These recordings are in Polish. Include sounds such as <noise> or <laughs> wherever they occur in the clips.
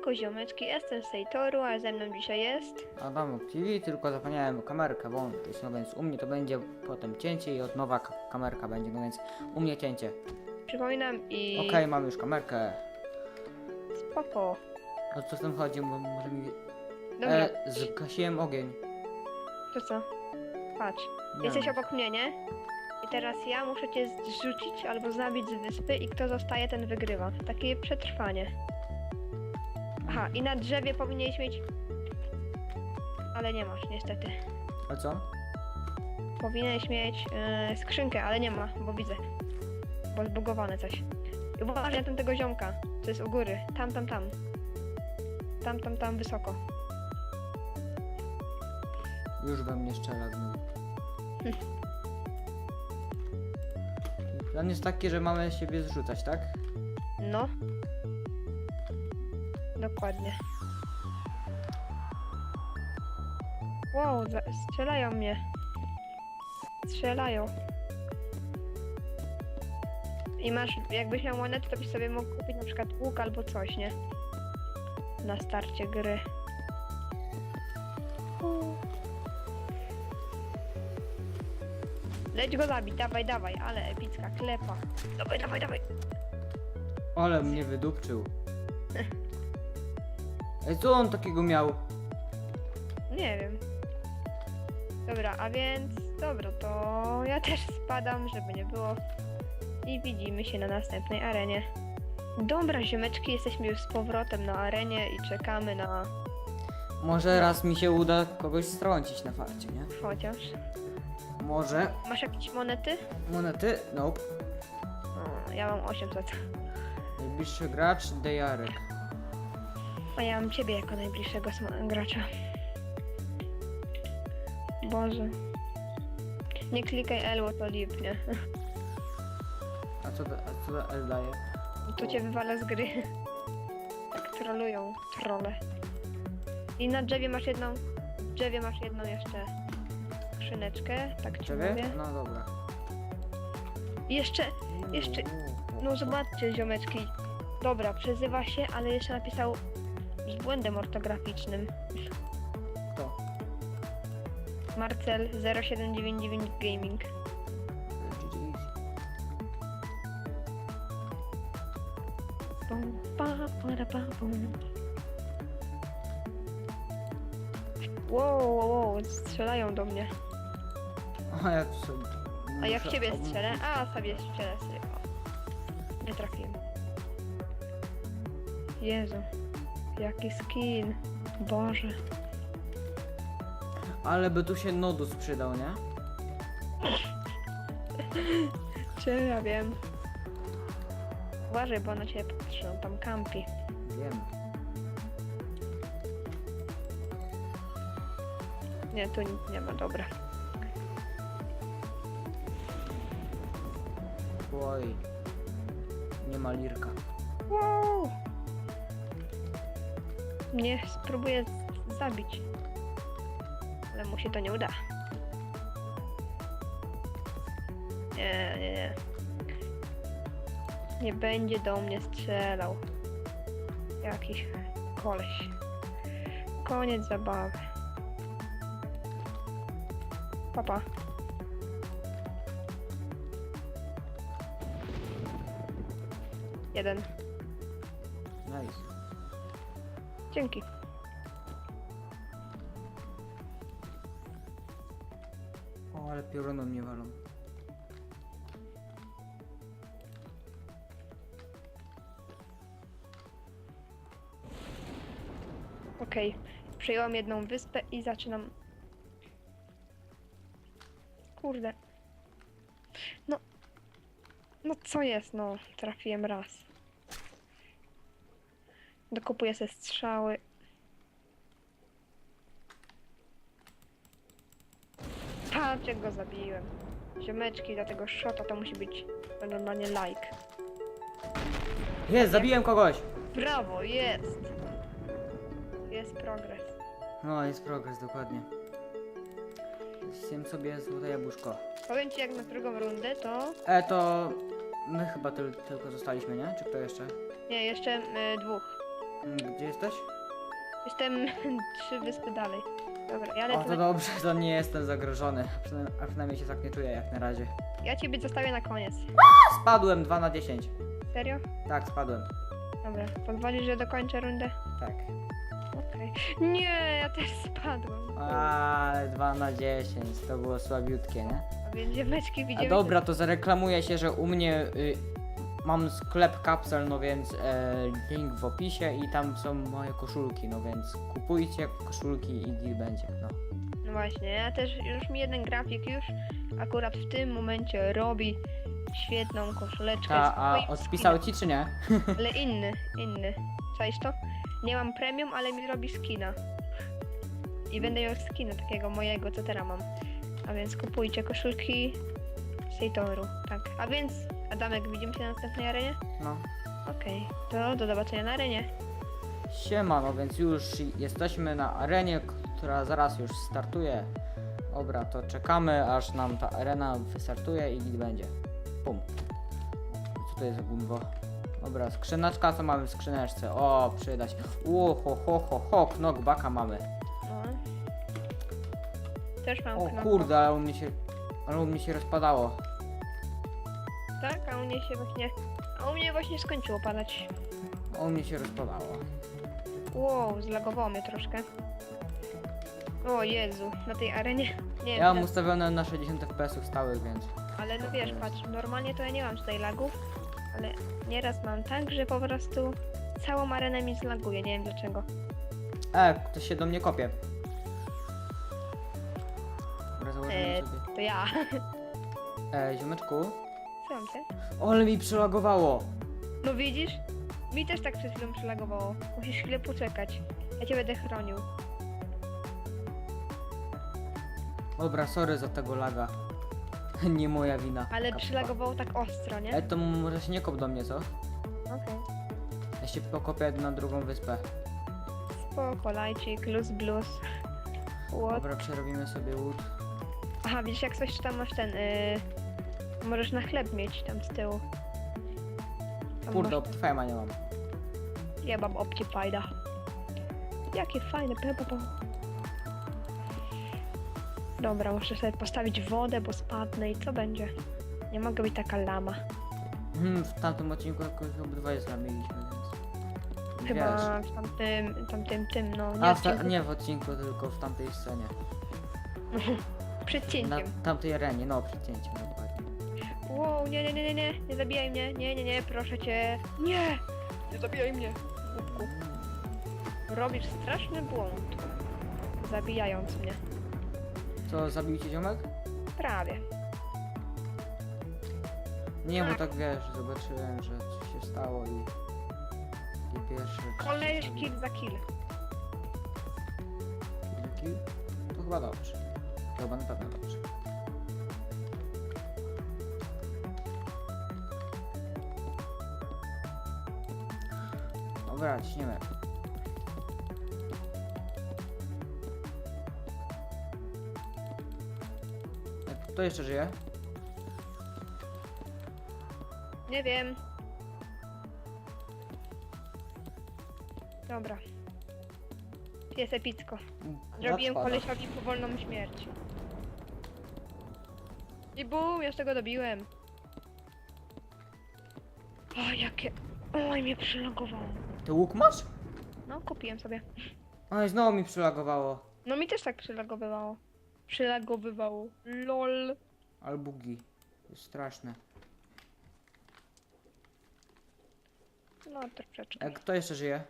Siemanko ziomeczki, jestem z Sejtoru, a ze mną dzisiaj jest... Adam TV, tylko zapomniałem kamerkę włączyć, no więc u mnie to będzie potem cięcie i od nowa ka- kamerka będzie, no więc u mnie cięcie. Przypominam i... Okej, mam już kamerkę. Spoko. O co w tym chodzi? Bo może mi... Dobra, E, zgasiłem ogień. to co? Patrz, Nie jesteś wiem. obok mnie, nie? I teraz ja muszę cię zrzucić albo zabić z wyspy i kto zostaje, ten wygrywa. Takie przetrwanie. Aha, i na drzewie powinieneś mieć... Ale nie masz, niestety. A co? Powinieneś mieć e, skrzynkę, ale nie ma, bo widzę. Bo zbugowane coś. I Uważaj na tamtego ziomka, co jest u góry. Tam, tam, tam. Tam, tam, tam, wysoko. Już we mnie strzela znów. <laughs> Plan jest taki, że mamy siebie zrzucać, tak? No. Dokładnie. Wow, strzelają mnie. Strzelają. I masz, jakbyś miał monetę, to byś sobie mógł kupić na przykład łuk albo coś, nie? Na starcie gry. Leć go zabić, dawaj, dawaj, ale epicka klepa. Dawaj, dawaj, dawaj. Ale mnie wydupczył. Ej, co on takiego miał? Nie wiem. Dobra, a więc dobra, to ja też spadam, żeby nie było. I widzimy się na następnej arenie. Dobra, ziomeczki, jesteśmy już z powrotem na arenie i czekamy na Może raz mi się uda kogoś strącić na farcie, nie? chociaż. Może. Masz jakieś monety? Monety? Nope. O, ja mam 800. Najbliższy gracz Dejarek. A ja mam ciebie jako najbliższego gracza. Boże. Nie klikaj L, bo to lipnie. A co to, a co to L daje? To cię wywala z gry. Tak trolują, trole. I na drzewie masz jedną, w drzewie masz jedną jeszcze skrzyneczkę, tak ci Ciebie? mówię. No dobra. Jeszcze, jeszcze, no zobaczcie ziomeczki. Dobra, przezywa się, ale jeszcze napisał z błędem ortograficznym. Kto? Marcel 0799 Gaming. Pum, pa, para, pa. Wow, wow, wow, strzelają do mnie. A jak sobie... A ja w muszę- ciebie strzelę? A, sobie strzelę sobie. O, Nie trafiłem. Jezu. Jaki skin. Boże. Ale by tu się nodus przydał, nie? Czy ja wiem. Uważaj, bo na ciebie patrzą, tam kampi. Wiem. Nie, tu nic nie ma, dobra. Oj. Nie ma lirka. Wow. Mnie spróbuję z- zabić. Ale mu się to nie uda. Nie, nie, nie. Nie będzie do mnie strzelał. Jakiś koleś. Koniec zabawy. Papa. Jeden. Nice. Dzięki. O, ale pioruną mnie walą. Okej. Przejęłam jedną wyspę i zaczynam. Kurde. No. No co jest, no. Trafiłem raz. Dokupuję sobie strzały. Patrz jak go zabiłem. Ziomeczki, dla tego shota to musi być normalnie like. Jest, zabiłem kogoś! Brawo, jest! Jest progres. No, jest progres, dokładnie. Zjem sobie złote jabłuszko. Powiem ci jak na drugą rundę to... E, to... My chyba tyl, tylko zostaliśmy, nie? Czy kto jeszcze? Nie, jeszcze y, dwóch. Mm, Gdzie jesteś? Jestem <laughs> trzy wyspy dalej. Dobra, jadę O, tu to na... dobrze, to nie jestem zagrożony. A przynajmniej, a przynajmniej się tak nie czuję jak na razie. Ja ciebie zostawię na koniec. Spadłem 2 na 10. Serio? Tak, spadłem. Dobra, pozwolisz, że dokończę rundę? Tak. Okej. Nie, ja też spadłem. Ale 2 na 10, to było słabiutkie, nie? A więc ziomeczki A widzimy. dobra, to zareklamuję się, że u mnie y, mam sklep kapsel, no więc e, link w opisie i tam są moje koszulki, no więc kupujcie koszulki i deal będzie, no. No właśnie, ja też, już mi jeden grafik już akurat w tym momencie robi świetną koszuleczkę. Ta, z a odpisał ci czy nie? skinem. Ale <laughs> inny, inny. Czaisz to? Nie mam premium, ale mi robi skina. I będę miał skina takiego mojego, co teraz mam. A więc kupujcie koszulki Seitoru, tak. A więc, Adamek, widzimy się na następnej arenie? No. Okej, to do zobaczenia na arenie. Siema, no więc już jesteśmy na arenie, która zaraz już startuje. Dobra, to czekamy, aż nam ta arena wystartuje i git będzie. Pum. Co to jest za gumbo? Dobra, skrzyneczka, co mamy w skrzyneczce? O, przyda się. O, ho, ho, ho, ho, knockbacka mamy. No. Też mam O knopkę. kurde, ale u mnie się, ale u mnie się rozpadało. Tak, a u mnie się właśnie. A u mnie właśnie skończyło padać. U mnie się rozpadało. Wow, zlagowało mnie troszkę. O Jezu, na tej arenie. Nie Ja mam wiem, ustawione na 60 fps stałych, więc. ale no wiesz, patrz, normalnie to ja nie mam tutaj lagów, ale nieraz mam tak, że po prostu całą arenę mi zlaguje, nie wiem dlaczego. E, ktoś się do mnie kopie. Dobra, E, sobie. to ja. <laughs> E, ziomeczku. Słucham cię. O, ale mi przylagowało. No widzisz? Mi też tak przed chwilą przylagowało. Musisz chwilę poczekać. Ja cię będę chronił. Dobra, sorry za tego laga. <laughs> nie moja wina. Ale Kappa. przylagowało tak ostro, nie? E, to może się nie kop do mnie, co? Okej. Ja się pokopię na drugą wyspę. Spoko, lajcik, luz blues. What? Dobra, przerobimy sobie łód. Aha, widzisz jak coś tam masz ten, yy, możesz na chleb mieć tam z tyłu. Tam Kurde, masz- Optifime'a nie mam. Ja mam Optifida. Jakie fajne, pepa. Dobra, muszę sobie postawić wodę, bo spadnę i co będzie? Nie mogę być taka lama. Hmm, w tamtym odcinku jakoś obydwoje zrobiliśmy, więc... Chyba w tamtym, tamtym, tym, no, nie A, w ta, odcinku, nie w odcinku, tylko w tamtej scenie. <laughs> przed Na cięciem. tamtej arenie, no, przed cięciem. Wow, nie, nie, nie, nie, nie, nie zabijaj mnie, nie, nie, nie, proszę cię. Nie! Nie zabijaj mnie. Głupku. Robisz straszny błąd. Zabijając mnie. Co, zabił cię ziomek? Prawie. Nie, bo tak wiesz, zobaczyłem, że coś się stało i... I pierwszy... Koleś kill za kill. Kill? To chyba dobrze. To chyba na pewno dobrze. Dobra, ciśniemy. Kto jeszcze żyje? Nie wiem. Dobra. Jest epicko. Zrobiłem Spada. kolesiowi powolną śmierć. I bum, ja z tego dobiłem. O, jakie... Oj, mnie przylagowało. Ty łuk masz? No, kupiłem sobie. Oj, znowu mi przylagowało. No mi też tak przylagowywało. Przylagowywało. LOL. Ale bugi. To jest straszne. No troszeczkę. E, kto jeszcze żyje?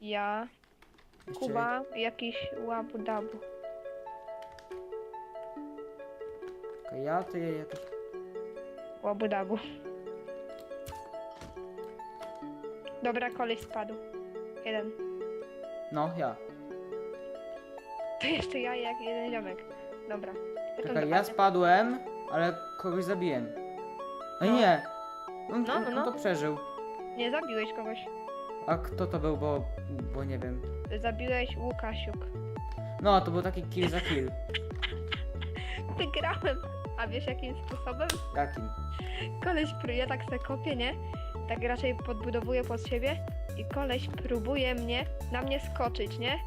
Ja, Jeszcze Kuba, jakiś łabu dabu. Tylko ja, ty jakiś... Łabu Dobra, koleś spadł. Jeden. No, ja. To jeszcze ja i jak jeden ziomek. Dobra. Potem Czekaj, ja spadłem, ale kogoś zabiłem. No No. nie! On, No, no, on no. to przeżył. Nie zabiłeś kogoś. A kto to był, bo, bo nie wiem. Zabiłeś Łukasiuk. No, to był taki kill za kill. <laughs> Wygrałem. A wiesz jakim sposobem? Jakim? Koleś, który ja tak se kopię, nie? Tak raczej podbudowuję pod siebie. i koleś próbuje mnie, na mnie skoczyć, nie?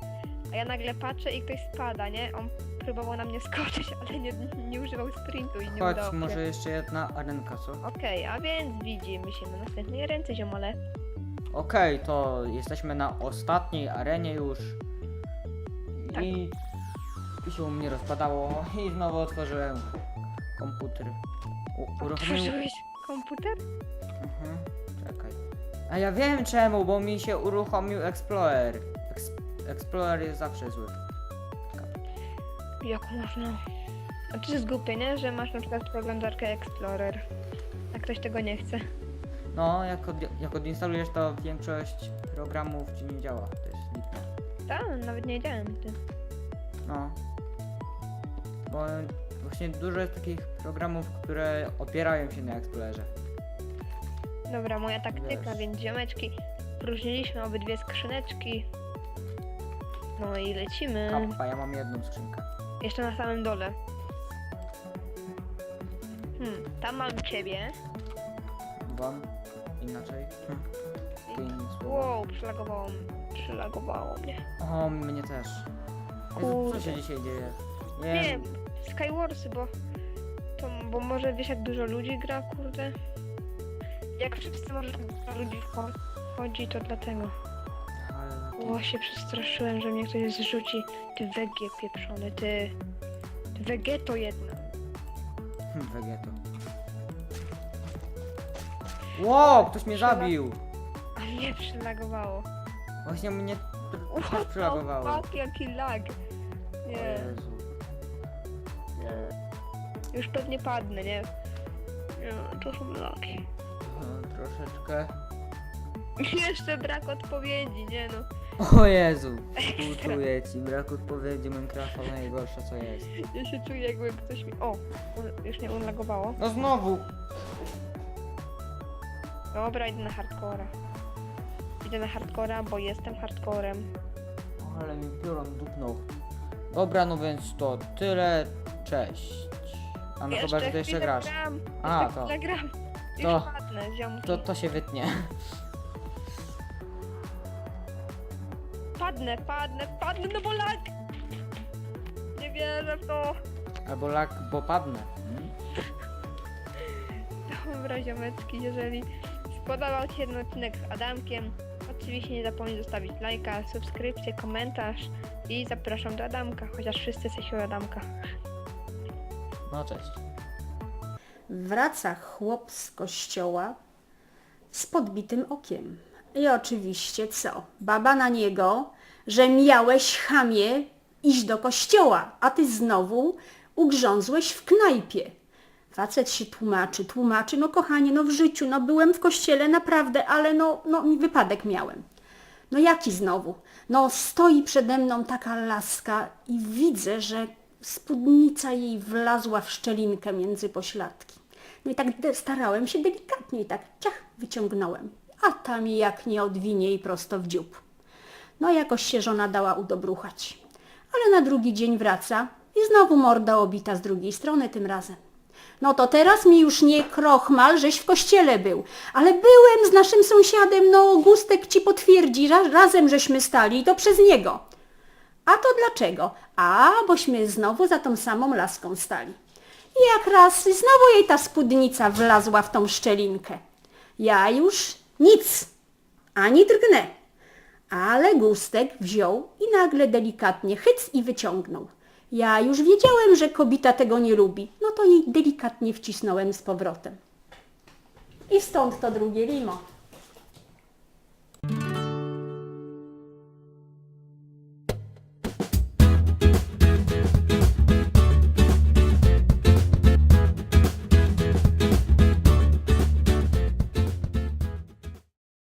A ja nagle patrzę i ktoś spada, nie? On próbował na mnie <laughs> skoczyć, ale nie, nie używał sprintu i nie Chodź, udało się. może jeszcze jedna arenka, co? Okej, a więc widzimy się na następnej ręce, ziomale. Okej, to jesteśmy na ostatniej arenie już. Tak. I i się u mnie rozpadało i znowu otworzyłem komputer. U, komputer? Mhm, czekaj. A ja wiem czemu, bo mi się uruchomił Explorer. Ex Explorer jest zawsze zły. Jak można? A to jest głupie, nie? Że masz na przykład przeglądarkę Explorer. A ktoś tego nie chce. No, jak, od, jak odinstalujesz to większość programów ci nie działa. To jest lipne. Tak, nawet nie wiedziałem ty. No. Bo właśnie dużo jest takich programów, które opierają się na Explorerze. Dobra, moja taktyka, Wiesz. więc ziomeczki. Próżniliśmy obydwie skrzyneczki. No i lecimy. Kappa, ja mam jedną skrzynkę. Jeszcze na samym dole. Hmm, tam mam ciebie. Wam inaczej. Hm. Inne słowa. Wow, przylagowało, m- przylagowało mnie. O, mnie też. Jezu, co Kurde. się dzisiaj dzieje? Nie, Skywarsy, bo to, bo może wiesz jak dużo ludzi gra, kurde. Jak wszyscy dużo ludzi wcho- wchodzi, to dlatego. Ale O, się przestraszyłem, że mnie ktoś zrzuci. Ty wegie pieprzony, ty. Ty wegeto jedna. Hm, <laughs> Wegeto. Wow, ktoś mnie zabił! A mnie przylagowało. Właśnie mnie też the przylagowało. fuck, jaki lag. O Nie, Jezu. nie. Już pewnie padnę, nie? Nie, to są lagi. Troszeczkę. <laughs> Jeszcze brak odpowiedzi, nie no. O Jezu, współczuję ci, brak odpowiedzi Minecrafta najgorsze co jest. Ja się czuję jakby ktoś mi... O, un- już mnie unlagowało. No znowu! Dobra, idę na hardcora. Idę na hardcora, bo jestem hardcorem. Ale mi piorun dupnął. Dobra, no więc to tyle, cześć. A no chyba, że ty jeszcze grasz. Gram. A, jeszcze to. chwilę gram. Już To- padnę, ziomki. To, to się wytnie. Padnę, padnę, padnę, no bo lag! Nie wierzę w to. Albo lak, bo padnę. Dobra, ziomeczki, jeżeli spodobał Ci się ten odcinek z Adamkiem, oczywiście nie zapomnij zostawić lajka, subskrypcję, komentarz i zapraszam do Adamka, chociaż wszyscy jesteśmy u Adamka. No cześć. Wraca chłop z kościoła z podbitym okiem. I oczywiście co? Baba na niego, że miałeś chamie iść do kościoła, a ty znowu ugrzązłeś w knajpie. Facet się tłumaczy, tłumaczy, no kochanie, no w życiu, no byłem w kościele naprawdę, ale no, no wypadek miałem. No jaki znowu? No stoi przede mną taka laska i widzę, że spódnica jej wlazła w szczelinkę między pośladki. No i tak starałem się delikatnie i tak ciach wyciągnąłem. A tam jak nie odwinie i prosto w dziób. No jakoś się żona dała udobruchać. Ale na drugi dzień wraca i znowu morda obita z drugiej strony tym razem. No to teraz mi już nie krochmal, żeś w kościele był, ale byłem z naszym sąsiadem, no Gustek ci potwierdzi, ra, razem żeśmy stali i to przez niego. A to dlaczego? A, bośmy znowu za tą samą laską stali. Jak raz znowu jej ta spódnica wlazła w tą szczelinkę. Ja już nic, ani drgnę. Ale Gustek wziął i nagle delikatnie chyc i wyciągnął. Ja już wiedziałem, że kobita tego nie lubi, no to jej delikatnie wcisnąłem z powrotem. I stąd to drugie limo.